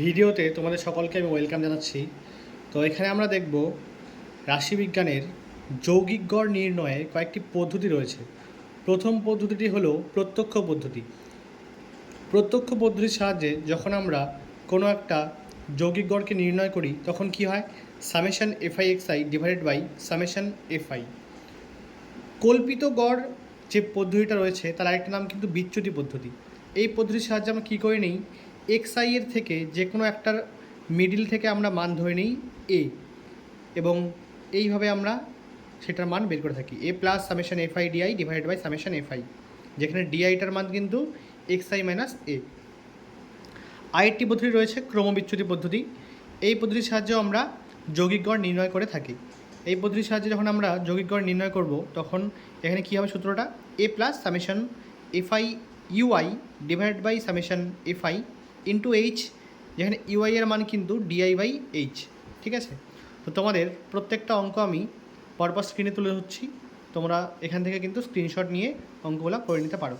ভিডিওতে তোমাদের সকলকে আমি ওয়েলকাম জানাচ্ছি। তো এখানে আমরা দেখব রাশিবিজ্ঞানের যৌগিক গড় নির্ণয়ে কয়েকটি পদ্ধতি রয়েছে। প্রথম পদ্ধতিটি হলো প্রত্যক্ষ পদ্ধতি। প্রত্যক্ষ পদ্ধতির সাহায্যে যখন আমরা কোনো একটা যৌগিক গড়কে নির্ণয় করি, তখন কি হয়? Summation FI X I divided by summation FI কল্পিত গড় যে পদ্ধতিটা রয়েছে, তার আরেকটা নাম কিন্তু বিচ্যুতি পদ্ধতি। এই পদ্ধতির সাহায্যে আমরা কী করে নিই? এক্স আই এর থেকে যে কোনো একটার মিডিল থেকে আমরা মান ধরে নিই এ এবং এইভাবে আমরা সেটার মান বের করে থাকি। A plus summation F I DI divide by summation F I. যেখানে ডিআইটার মান কিন্তু এক্স আই মাইনাস এ। আরেকটি পদ্ধতি রয়েছে ক্রমবিচ্যুতি পদ্ধতি। এই পদ্ধতির সাহায্যে আমরা যৌগিক গড় নির্ণয় করে থাকি। এই পদ্ধতির সাহায্যে যখন আমরা যৌগিক গড় নির্ণয় করব, তখন এখানে কী হবে সূত্রটা? A plus summation FI UI divide by summation FI into H যেখানে ইউআই এর মান কিন্তু ডিআই বাই এইচ ঠিক আছে? তো তোমাদের প্রত্যেকটা অঙ্ক আমি পরপর স্ক্রিনে তুলে ধরছি। তোমরা এখান থেকে কিন্তু স্ক্রিনশট নিয়ে অঙ্কগুলো করে নিতে পারো।